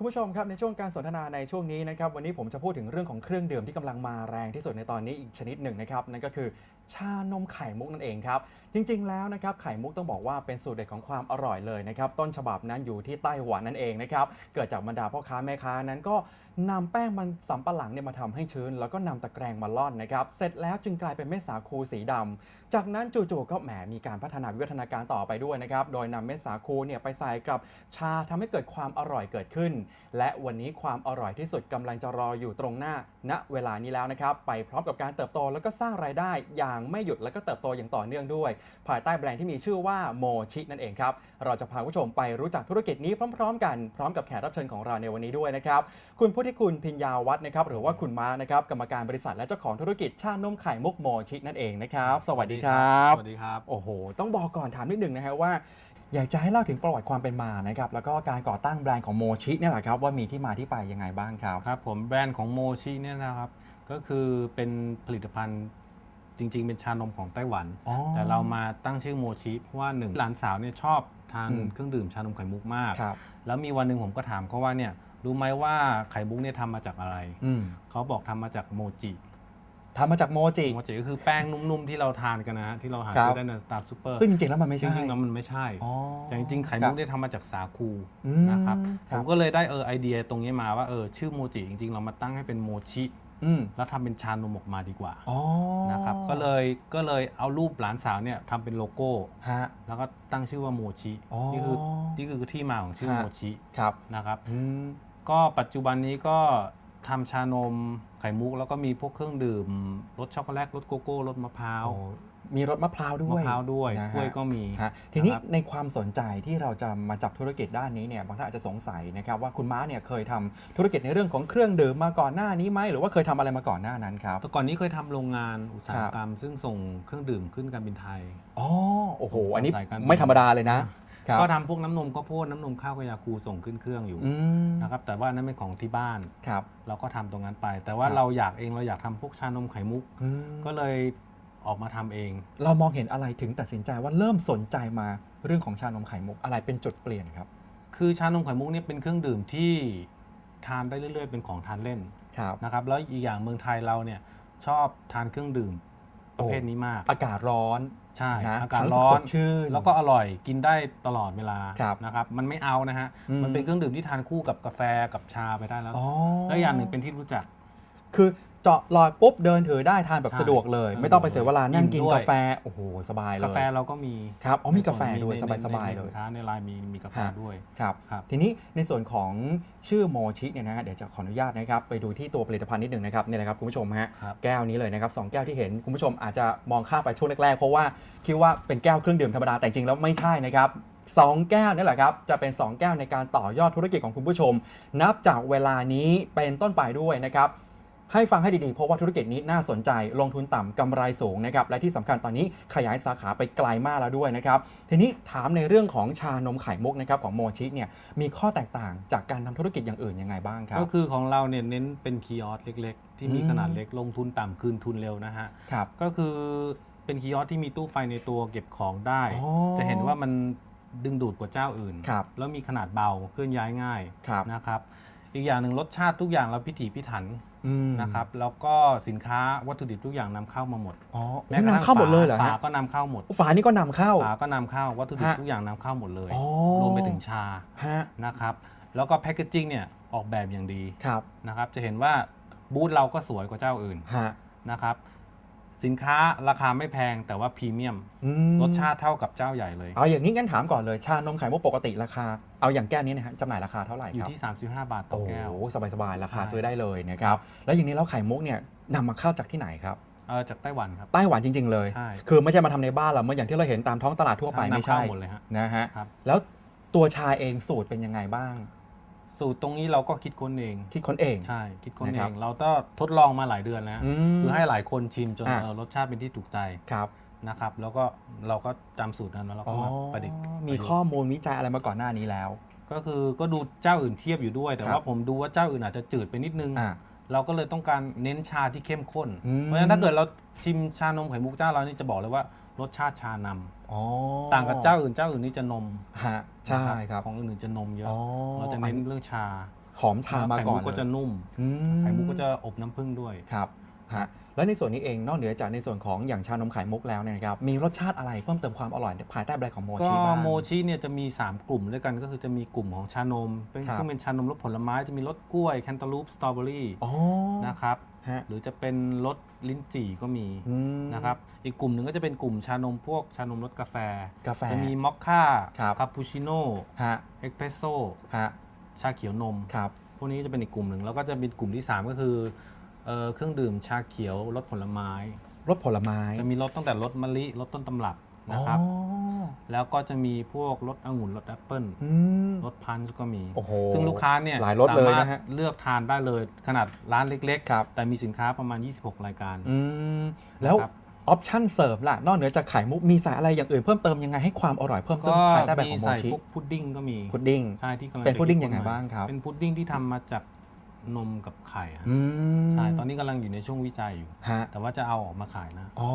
คุณผู้ชมครับในช่วงการสนทนาในช่วงนี้นะครับวันนี้ผมจะพูดถึงเรื่องของเครื่องดื่มที่กำลังมาแรงที่สุดในตอนนี้อีกชนิดหนึ่งนะครับนั่นก็คือชานมไข่มุกนั่นเองครับจริง ๆ แล้วนะครับไข่มุกต้องบอกว่าเป็นสูตรเด็ดของความอร่อยเลยนะครับต้นฉบับนั้นอยู่ที่ไต้หวันนั่นเองนะครับเกิดจากบรรดาพ่อค้าแม่ค้านั้นก็ นำแป้งมันสำปะหลังเนี่ยมาทำให้ชื้น แล้วก็นำตะแกรงมาล่อนนะครับ เสร็จแล้วจึงกลายเป็นเม็ดสาคูสีดำ จากนั้นจู่ๆก็แหมมีการพัฒนาวิวัฒนาการต่อไปด้วยนะครับ โดยนำเม็ดสาคูเนี่ยไปใส่กับชาทำให้เกิดความอร่อยเกิดขึ้น และวันนี้ความอร่อยที่สุดกำลังจะรออยู่ตรงหน้า ณ เวลานี้แล้วนะครับ ไปพร้อมกับการเติบโตแล้วก็สร้างรายได้ อย่างไม่หยุดแล้วก็เติบโตอย่างต่อเนื่องด้วย ภายใต้แบรนด์ที่มีชื่อว่าโมชินั่นเองครับ เราจะพาผู้ชมไปรู้จักธุรกิจนี้พร้อม ๆ กัน พร้อมกับแขกรับเชิญของเราในวันนี้ด้วยนะครับ คุณพุทธิคุณพิญญาวัฒน์นะครับหรือว่าคุณม้านะครับกรรมการบริษัทและเจ้าของธุรกิจชานมไข่มุกโมชินั่นเองนะครับ สวัสดีครับสวัสดีครับโอ้โห ต้องบอกก่อนถามนิดหนึ่งนะฮะว่า อยากจะให้เล่าถึงประวัติความเป็นมานะครับแล้วก็การก่อตั้งแบรนด์ของโมชิเนี่ยแหละครับว่ามีที่มาที่ไปยังไงบ้างครับครับผมแบรนด์ของโมชิเนี่ยนะครับก็คือเป็นผลิตภัณฑ์จริง ๆ เป็นชานมของไต้หวัน อ๋อ แต่เรามาตั้งชื่อโมชิเพราะว่าหนึ่งหลานสาวเนี่ยชอบทานอืม เครื่องดื่มชานมไข่มุกมาก ครับ แล้วมีวันหนึ่งผมก็ถามเขาว่าเนี่ย รู้ไหมว่าไข่มุกเนี่ยทำมาจากอะไร อืมเขาบอกทำมาจากโมจิทำมาจากโมจิ โมจิก็คือแป้งนุ่มๆที่เราทานกันนะฮะที่เราหาครับซื้อได้ในตามซูเปอร์ซึ่งจริงๆแล้วมันไม่จใช่ ริงๆแล้วมันไม่ใช่ อ๋อแต่จริงๆไข่มุกเนี่ยทำมาจากสาคูอืมนะครับคผรับ มก็เลยได้เออไอเดียตรงนี้มาว่าเออชื่อโมจิจริงๆ เรามาตั้งให้เป็นโมชิ อืมแล้วทำเป็นชานมออกมาดีกว่าอ๋อนะครับก็เลยก็เลยเอารูปหลานสาวเนี่ยทำเป็นโลโก้ ฮะ แล้วก็ตั้งชื่อว่าโมชิอ๋อนี่คือนี่คือที่มาของชื่อฮะ โมชิครับนะครับ อืม ก็ปัจจุบันนี้ก็ทำชานมไข่มุกแล้วก็มีพวกเครื่องดื่มรสช็อกโกแลตรสโกโก้รสมะพร้าวโอ้มีรสมะพร้าวด้มะวยพร้าวด้วยนะฮะกล้วยก็มีฮะทีนี้นะครับในความสนใจที่เราจะมาจับธุรกิจด้านนี้เนี่ยบางท่านอาจจะสงสัยนะครับว่าคุณม้าเนี่ยเคยทำธุรกิจในเรื่องของเครื่องดื่มมาก่อนหน้านี้ไหมหรือว่าเคยทำอะไรมาก่อนหน้านั้นครับ แต่ก่อนนี้เคยทำโรงงานอุตสาหกรรม ซึ่งส่งเครื่องดื่มขึ้นการบินไทย อ๋อ โอ้โห อันนี้สายการบิน ไม่ธรรมดาเลยนะ ครับก็ทำพวกน้ำนมข้าวโพดน้ำนมข้าวกบยาคูส่งขึ้นเครื่องอยู่อืมนะครับแต่ว่านั่นเป็นของที่บ้าน ครับ เราก็ทำตรงนั้นไป แต่ว่าครับ เราอยากเองเราอยากทำพวกชานมไข่มุก อืมก็เลยออกมาทำเอง เรามองเห็นอะไรถึงตัดสินใจว่าเริ่มสนใจมาเรื่องของชานมไข่มุกอะไรเป็นจุดเปลี่ยนครับ คือชานมไข่มุกเนี่ยเป็นเครื่องดื่มที่ทานได้เรื่อย ๆ เป็นของทานเล่นครับ นะครับแล้วอีกอย่างเมืองไทยเราเนี่ยชอบทานเครื่องดื่ม ประเภทนี้มาก อากาศร้อนใช่นะอากาศรู้สึร้อสนดชื่นแล้วก็อร่อยกินได้ตลอดเวลาครับนะครับมันไม่เอานะฮะอืมมันเป็นเครื่องดื่มที่ทานคู่กับกาแฟกับชาไปได้แล้วอ๋อแล้วอย่างหนึ่งเป็นที่รู้จัก คือ เจาะลอยปุ๊บเดินถือได้ทานแบบใช่สะดวกเลยเออไม่ต้องไปเสียเวลานั่งกินอิ่มด้วย กาแฟโอ้โหสบายเลยกาแฟเราก็มีครับอ๋อมีกาแฟด้วยในสบายสบายในเลสิยนค้าในไลน์มีมีกาแฟฮะ ด้วย ครับ ครับทีนี้ในส่วนของชื่อโมชิเนี่ยนะฮะเดี๋ยวจะขออนุญาตนะครับ ไปดูที่ตัวผลิตภัณฑ์นิดหนึ่งนะครับเนี่ยนะครับคุณผู้ชมฮะครับแก้วนี้เลยนะครับสองแก้วที่เห็นคุณผู้ชมอาจจะมองข้ามไปช่วงแรกๆ เพราะว่าคิดว่าเป็นแก้วเครื่องดื่มธรรมดาแต่จริงๆแล้วไม่ใช่นะครับสองแก้วนี่แหละครับจะเป็นสองแก้วในการต่อยอดธุรกิจของคุณผู้ชม นับจากเวลานี้เป็นต้นไปด้วยนะครับ ให้ฟังให้ดีๆ เพราะว่าธุรกิจนี้น่าสนใจ ลงทุนต่ำกำไรสูงนะครับ และที่สำคัญตอนนี้ขยายสาขาไปไกลมากแล้วด้วยนะครับ ทีนี้ถามในเรื่องของชานมไข่มุกนะครับของโมชิเนี่ยมีข้อแตกต่างจากการทำธุรกิจอย่างอื่นยังไงบ้างครับ ก็คือของเราเนี่ยเน้นเป็นคีย์ออสเล็ก ๆ ที่มีอืมขนาดเล็กลงทุนต่ำคืนทุนเร็วนะฮะครับก็คือเป็นคีย์ออสที่มีตู้ไฟในตัวเก็บของได้อ๋อจะเห็นว่ามันดึงดูดกว่าเจ้าอื่นครับแล้วมีขนาดเบาเคลื่อนย้ายง่ายครับนะครับ อีกอย่างหนึ่งรสชาติทุกอย่างเราพิถีพิถัน อืม นะครับแล้วก็สินค้าวัตถุดิบทุกอย่างนำเข้ามาหมดอ๋อแม้กระทั่งนำเข้าหมดเลยเหรอฝาฮะก็นำเข้าหมดฝานี่ก็นำเข้า ฝาก็นำเข้าวัตถุดิบฮะทุกอย่างนำเข้าหมดเลย อ๋อ รวมไปถึงชาฮะนะครับแล้วก็แพคเกจจิ้งเนี่ยออกแบบอย่างดีครับนะครับจะเห็นว่าบูธเราก็สวยกว่าเจ้าอื่นฮะนะครับ สินค้าราคาไม่แพงแต่ว่าพรีเมียม อืมรสชาติเท่ากับเจ้าใหญ่เลย เอาอย่างนี้งั้นถามก่อนเลยชานมไข่มุกปกติราคา เอาอย่างแก้วนี้นะฮะจำหน่ายราคาเท่าไหร่อยู่ครับที่ 35 บาทต่อโอ้แก้วโหสบายๆราคาใช่ ซื้อได้เลยนะครับแล้วอย่างนี้แล้วไข่มุกเนี่ยนำมาเข้าจากที่ไหนครับเออจากไต้หวันครับ ไต้หวันจริง ๆ เลย ใช่คือไม่ใช่มาทำในบ้านเราเมื่ออย่างที่เราเห็นตามท้องตลาดทั่วไปไม่นำใช่เข้าหมดเลยฮะนะฮะครับ แล้วตัวชาเองสูตรเป็นยังไงบ้าง สูตรตรงนี้เราก็คิดค้นเอง คิดค้นเอง ใช่ คิดค้นนะเอครับงเราก็ทดลองมาหลายเดือนแล้วอืมคือให้หลายคนชิมจนอะเออรสชาติเป็นที่ถูกใจครับนะครับ แล้วก็เราก็จำสูตรนั้นแล้วเราอ๋ก็อมาประดิษฐ์มีข้อมูลวิจัยอะไรมาก่อนหน้านี้แล้ว ก็คือก็ดูเจ้าอื่นเทียบอยู่ด้วย แต่ครับว่าผมดูว่าเจ้าอื่นอาจจะจืดไปนิดนึงอ่าเราก็เลยต้องการเน้นชาที่เข้มข้นอืมเพราะฉะนั้นถ้าเกิดเราชิมชานมไข่มุกเจ้าเรานี่จะบอกเลยว่า รสชาติชานำอ๋อต่างกับเจ้าอื่นเจ้าอื่นนี่จะนมฮะใช่ครับ ของอื่นๆจะนมเยอะอ๋อ เราจะเน้นเรื่องชาหอมชามาไข่ก่อมุนกก็จะเลยนุ่มอืไข่มุกก็จะอบน้ำผึ้งด้วย ครับฮะแล้วในส่วนนี้เองนอกเหนือจากในส่วนของอย่างชานมไข่มุกแล้วเนี่ยนะครับมีรสชาติอะไรเพิ่มเติมความอร่อยภายใต้แบรนด์ของโมก็ชิบ้าง โมชิเนี่ยจะมี 3 กลุ่มด้วยกันก็คือจะมีกลุ่มของชานมเป็นครับ ซึ่งเป็นชานมรสผลไม้จะมีรสกล้วยแคนตาลูปสตรอเบอรี่อ๋อ นะครับ ฮะหรือจะเป็นรสลิ้นจี่ก็มีอืม นะครับอีกกลุ่มหนึ่งก็จะเป็นกลุ่มชานมพวกชานมรสกาแฟ กาแฟจะมีมอคค่าครับ คาปูชิโน่ฮะเอ็กเพรสโซฮะชาเขียวนม ครับ พวกนี้จะเป็นอีกกลุ่มหนึ่งแล้วก็จะเป็นกลุ่มที่ 3 ก็คือเอ่อเครื่องดื่มชาเขียวรสผลไม้ รสผลไม้จะมีรสตั้งแต่รสมะลิรสต้นตำรับนะครับ อ๋อ แล้วก็จะมีพวกรสองุ่นรสแอปเปิ้ลอืม รสพันช์ก็มี โอ้โหซึ่งลูกค้าเนี่ยหลายรสเลยสามารถนะฮะเลือกทานได้เลยขนาดร้านเล็กครับ แต่มีสินค้าประมาณ 26 รายการ อืม แล้วครับ ออปชั่นเสริมล่ะ นอกเหนือจากไข่มุกมีสายอะไรอย่างอื่นเพิ่มเติมยังไงให้ความอร่อยเพิ่มเติก็มภายใต้แบรนด์มีของโมใส่ชิพวกพุดดิ้งก็มี พุดดิ้ง ใช่ที่กำลังเป็นจะพุดดิ้งคิยังไงค้นมบ้างครับ เป็นพุดดิ้งที่ทำมาจาก นมกับไข่ฮะอืม ใช่ตอนนี้กำลังอยู่ในช่วงวิจัยอยู่ ฮะ แต่ว่าจะเอาออกมาขายนะ อ๋อ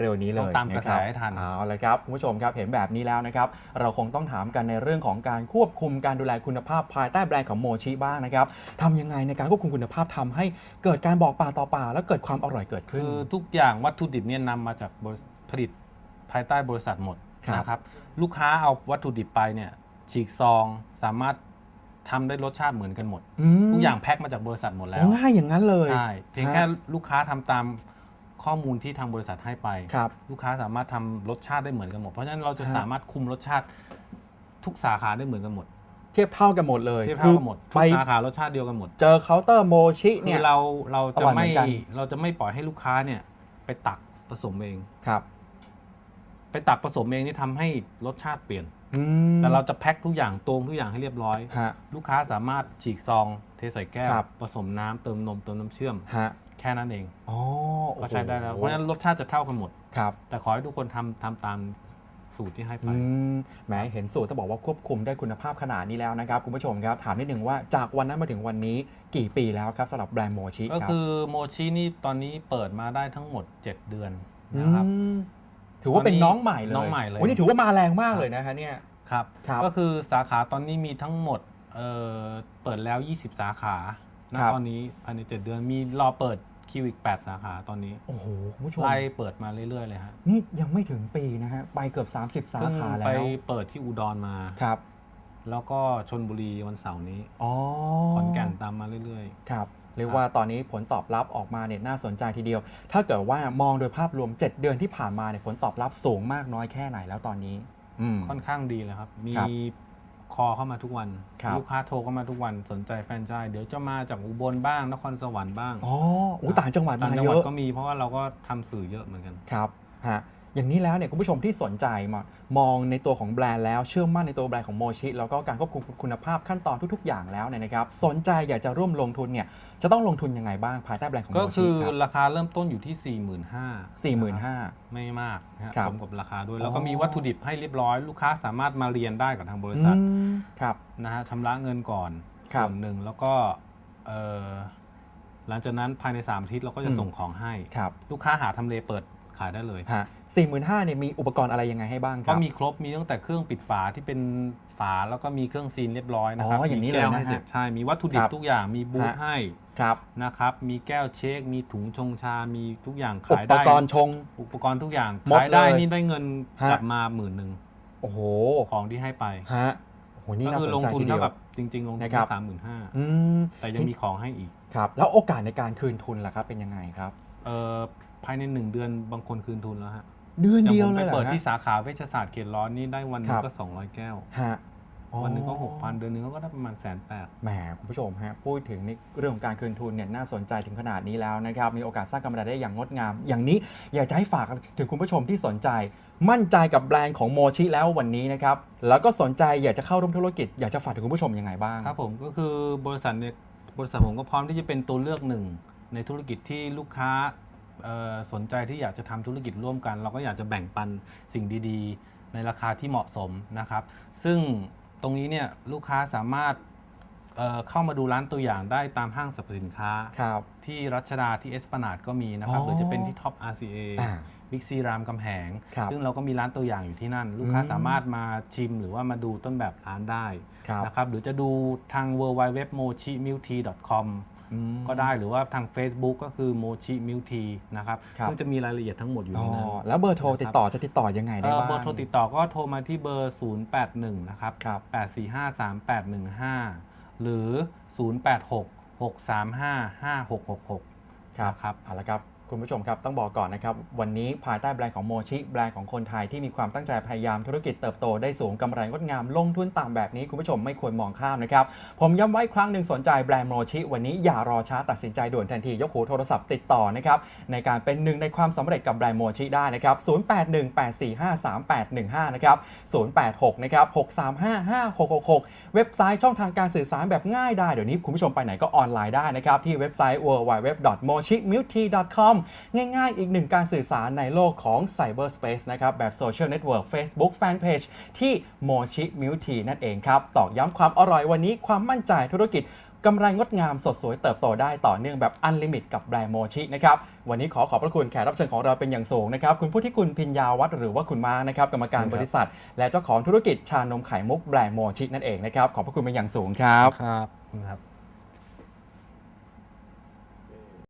เร็ว ๆ นี้เลต้ยองตามกระแสนคบให้ทัน เอาละครับคุณผู้ชมครับเห็นแบบนี้แล้วนะครับ เราคงต้องถามกันในเรื่องของการควบคุมการดูแลคุณภาพภายใต้แบรนด์ของโมชิบ้างนะครับทำยังไงในการควบคุมคุณภาพทำให้เกิดการบอกปากต่อปากแล้วเกิดความอร่อยเกิดขึ้น คือทุกอย่างวัตถุดิบเนี่ยนำมาจากบริษัทผลิตภายใต้บริษัทหมดครับ นะครับ ลูกค้าเอาวัตถุดิบไปเนี่ยฉีกซองสามารถ ทำได้รสชาติเหมือนกันหมดมทุกอย่างแพ็คมาจากบริษัทหมดแล้โอ้วง่ายอย่างนั้นเลยใช่เพียงฮะแค่ลูกค้าทำตามข้อมูลที่ทางบริษัทให้ไปครับลูกค้าสามารถทำรสชาติได้เหมือนกันหมด เพราะฉะนั้นเราจะฮะสามารถคุมรสชาติทุกสาขาได้เหมือนกันหมด เทียบเท่ากันหมดเลยเทียบเท่ากันหมดทุไปกสาขารสชาติเดียวกันหมด เจอเคาน์เตอร์โมชิคืเนี่ยอเราเราจะอร่อยเหมืไม่อนกันเราจะไม่ปล่อยให้ลูกค้าเนี่ย ไปตักผสมเองครับ ไปตักผสมเองนี่ทำให้รสชาติเปลี่ยน อืม แต่เราจะแพ็คทุกอย่างตรงทุกอย่างให้เรียบร้อย ฮะลูกค้าสามารถฉีกซอง เทใส่แก้ว ครับ ผสมน้ำเติมนมเติมน้ำเชื่อม ฮะแค่นั้นเอง อ๋อโอ้ก็โหใช้ได้แล้ว เพราะฉะนั้นรสชาติจะเท่ากันหมด ครับแต่ขอให้ทุกคนทำทำตามสูตรที่ให้ไป อืมแหมเห็นสูตรต้องบอกว่าควบคุมได้คุณภาพขนาดนี้แล้วนะครับ คุณผู้ชมครับ ถามนิดหนึ่งว่าจากวันนั้นมาถึงวันนี้กี่ปีแล้วครับสำหรับแบรนด์โมชิก็ครับคือโมชินี่ตอนนี้เปิดมาได้ทั้งหมด 7 เดือนมนะครับ ถือว่าเป็นตอนนี้น้องใหม่เลยน้องใหม่เลย วันนี้ถือว่ามาแรงมากเลยนะฮะเนี่ยครับครับ ก็คือสาขาตอนนี้มีทั้งหมดเอ่อเปิดแล้ว 20 สาขานะครับตอนนี้ภายใน7เดือนมีรอเปิดคิวอีก 8 สาขาตอนนี้ โอ้โหคุณผู้ชมไล่เปิดมาเรื่อย ๆ เลยฮะ นี่ยังไม่ถึงปีนะฮะ ไปเกือบ 30 สาเพิ่งขาแล้ไปวเปิดที่อุดรมา ครับ แล้วก็ชนบุรีวันเสาร์นี้ อ๋อ ขอนแก่นตามมาเรื่อยครับ เรียกว่าตอนนี้ผลตอบรับออกมาเนี่ยน่าสนใจทีเดียว ถ้าเกิดว่ามองโดยภาพรวม 7 เดือนที่ผ่านมาเนี่ยผลตอบรับสูงมากน้อยแค่ไหนแล้วตอนนี้อืมๆค่อนข้างดีเลยครับ มีครับคอเข้ามาทุกวันครับลูกค้าโทรเข้ามาทุกวันสนใจแฟรนไชส์เดี๋ยวจะมาจากอุบลบ้าง นครสวรรค์บ้างอ๋ออู้ต่างจังหวัดต่างมาจังเยหวัดอะก็มีเพราะว่าเราก็ทำสื่อเยอะเหมือนกันครับฮะ อย่างนี้แล้วเนี่ยคุณผู้ชมที่สนใจมามองในตัวของแบรนด์แล้วเชื่อมั่นในตัวแบรนด์ของโมชิแล้วก็การควบคุมคุณภาพขั้นตอนทุก ๆ อย่างแล้วเนี่ยนะครับสนใจอยากจะร่วมลงทุนเนี่ยจะต้องลงทุนยังไงบ้างภายใต้แบรนด์ของโมก็ชิคือครับราคาเริ่มต้นอยู่ที่ 4 5 0 0 0สี่หมื่นห้าไม่มากนะฮะครับสมกับราคาด้วยอ๋อแล้วก็มีวัตถุดิบให้เรียบร้อยลูกค้าสามารถมาเรียนได้กับทางบริษัทครับนะฮะชำระเงินก่อนครับส่วนหนึ่งแล้วก็เอ่อหลังจากนั้นภายใน3อาทิตย์เราก็จะอืมส่งของให้ครับลูกค้าหาทำเลเปิด ขายได้เลย ฮะสี่หมื่นห้าเนี่ยมีอุปกรณ์อะไรยังไงให้บ้างคก็รับ มีครบมีตั้งแต่เครื่องปิดฝาที่เป็นฝาแล้วก็มีเครื่องซีนเรียบร้อยนะครับอ๋ออย่างนี้มีแก้วเลยนะให้เสร็จฮะใช่มีวัตถุดิบครับทุกอย่างมีบูธฮะ ให้ครับ นะครับมีแก้วเช็ค มีถุงชงชา มีทุกอย่างอุขายปได้กรณ์ชง อุปกรณ์ทุกอย่างหมดขายได้เลยนี่ได้เงินฮะ กลับมาหมื่นหนึ่งโอ้โหของที่ให้ไปฮะโอ้โหนี่ก็น่าคืสนลงใจทุนทีเดีเท่ายว กับจริง ๆ ลงทุนนะครับ สามหมื่นห้าอืมแต่ยังมีของให้อีก ครับ แล้วโอกาสในการคืนทุนล่ะครับเป็นยังไงครับ เอ่อภายในหนึ่งเดือนบางคนคืนทุนแล้วฮะเดือนอย่างเดียวผมเลไปยเหรอเปิดฮะที่สาขาเวชศาสตร์เขตร้อนนี่ได้วันหนึคงรับ ก็ 200 แก้ว ฮะอ๋อวันหนึงก็ 6,000 เดือนหนึงก็ได้ประมาณแสนแปด แหมคุณผู้ชมฮะพูดถึงในเรื่องของการคืนทุนเนี่ยน่าสนใจถึงขนาดนี้แล้วนะครับ มีโอกาสสร้างกำไรได้อย่างงดงาม อย่างนี้อยากจะให้ฝากถึงคุณผู้ชมที่สนใจ มั่นใจกับแบรนด์ของโมชิแล้ววันนี้นะครับ แล้วก็สนใจอยากจะเข้าร่วมธุรกิจอยากจะฝากถึงคุณผู้ชมยังไงบ้าง ครับผมก็คือบริษัทเนี่ยบริษัทผมก็พร้อมที่จะเป็นตัวเลือกหนึ่งในธุรกิจที่ลูกค้าเอ่อ สนใจที่อยากจะทำธุรกิจร่วมกัน เราก็อยากจะแบ่งปันสิ่งดี ๆ ในราคาที่เหมาะสมนะครับ ซึ่งตรงนี้เนี่ยลูกค้าสามารถเอ่อเข้ามาดูร้านตัวอย่างได้ตามห้างสรรพสินค้าครับที่รัชดาที่เอสปนาดก็มีนะครับอ๋อหรือจะเป็นที่ท็อป RCA อ่าบิ๊กซีรามคำแหงครับซึ่งเราก็มีร้านตัวอย่างอยู่ที่นั่น ลูกค้าอืมสามารถมาชิมหรือว่ามาดูต้นแบบร้านได้ครับนะครับหรือจะดูทาง w w w m o c h i m i l t e c o m อืม ก็ได้หรือว่าทาง Facebook ก็คือ Mochi Milk Tea นะครับครับ ซึ่งจะมีรายละเอียดทั้งหมดอยู่อ๋ในอนั้น แล้วเบอร์โทรติดต่อจะติดต่อยังไงได้เอ่อบ้าง เบอร์โทรติดต่อก็โทรมาที่เบอร์ 081 นะครับ ครับ 8453815 หรือ 086 635 5666 ครับนะครับ เอาละครับ คุณผู้ชมครับ ต้องบอกก่อนนะครับ วันนี้ภายใต้แบรนด์ของโมชิ แบรนด์ของคนไทยที่มีความตั้งใจพยายามธุรกิจเติบโตได้สูงกำไรงดงาม ลงทุนต่ำแบบนี้คุณผู้ชมไม่ควรมองข้ามนะครับ ผมย้ำไว้ครั้งหนึ่งสนใจแบรนด์โมชิ วันนี้อย่ารอช้าตัดสินใจด่วนทันที ยกหูโทรศัพท์ติดต่อนะครับในการเป็นหนึ่งในความสำเร็จกับแบรนด์โมชิได้นะครับ 0818453815 นะครับ 086 นะครับ 6355666 เว็บไซต์ช่องทางการสื่อสารแบบง่ายได้เดี๋ยวนี้คุณผู้ชมไปไหนก็ออนไลน์ได้นะครับที่เว็บไซต์ www.mochimilk.com ง่ายๆ อีกหนึ่งการสื่อสารในโลกของ Cyberspace นะครับแบบโซเชียลเน็ตเวิร์ก Facebook Fanpage ที่ Mochi Milk Tea นั่นเองครับตอกย้ำความอร่อยวันนี้ความมั่นใจธุรกิจกำไรงดงามสดสวยเติบโตได้ต่อเนื่องแบบอันลิมิตกับแบรนด์โมชินะครับ วันนี้ขอขอบพระคุณแขกรับเชิญของเราเป็นอย่างสูงนะครับ คุณผู้ที่คุณพิญญาวัฒน์หรือว่าคุณมานะครับ กรรมการบริษัท และเจ้าของธุรกิจชานมไข่มุกแบรนด์โมชินั่นเองนะครับ ขอบพระคุณเป็นอย่างสูงครับ ครับ